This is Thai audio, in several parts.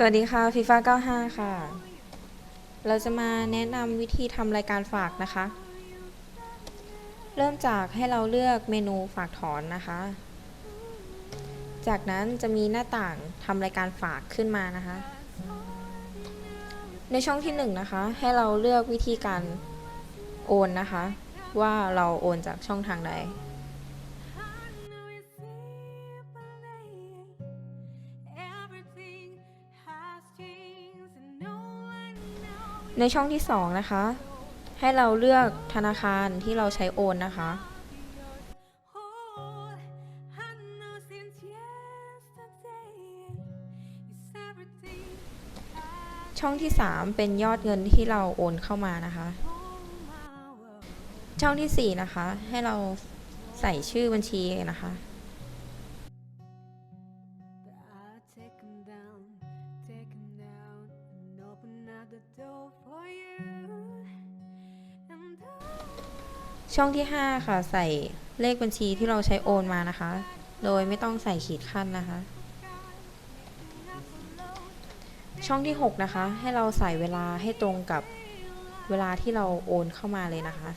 สวัสดีค่ะฟีฟ่า95 ค่ะ เราจะมาแนะนำวิธีทำรายการฝากนะคะ เริ่มจากให้เราเลือกเมนูฝากถอนนะคะ จากนั้นจะมีหน้าต่างทำรายการฝากขึ้นมานะคะ ในช่องที่1นงนะคะ ให้เราเลือกวิธีการโอนนะคะ ว่าเราโอนจากช่องทางใด ในช่องที่ 2 นะคะ ให้เราเลือกธนาคารที่เราใช้โอนนะคะ ช่องที่ 3 เป็นยอดเงินที่เราโอนเข้ามานะคะ ช่องทีสี่4 นะคะ ให้เราใส่ชื่อบัญชีนะคะ ช่องที่ 5 ค่ะ ใส่เลขบัญชีที่เราใช้โอนมานะคะ โดยไม่ต้องใส่ขีดขั้นนะคะ ช่องที่ 6 นะคะ ให้เราใส่เวลาให้ตรงกับเวลาที่เราโอนเข้ามาเลยนะคะ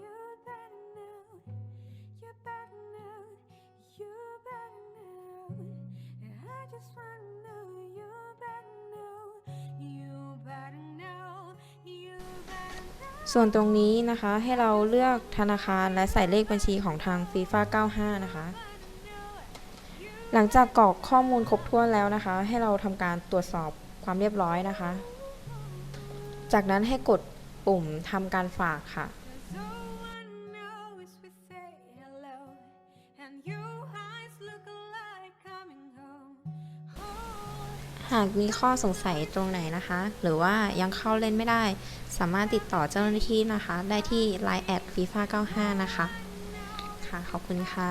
you better know, you better know, you better know. And I just wanna know, ส่วนตรงนี้นะคะให้เราเลือกธนาคารและใส่เลขบัญชีของทาง FIFA 95 นะคะ หลังจากกรอกข้อมูลครบถ้วนแล้วนะคะ ให้เราทำการตรวจสอบความเรียบร้อยนะคะ จากนั้นให้กดปุ่มทำการฝากค่ะหากมีข้อสงสัยตรงไหนนะคะ หรือว่ายังเข้าเล่นไม่ได้ สามารถติดต่อเจ้าหน้าที่นะคะ ได้ที่ line at fifa 95นะคะ ค่ะ ขอบคุณค่ะ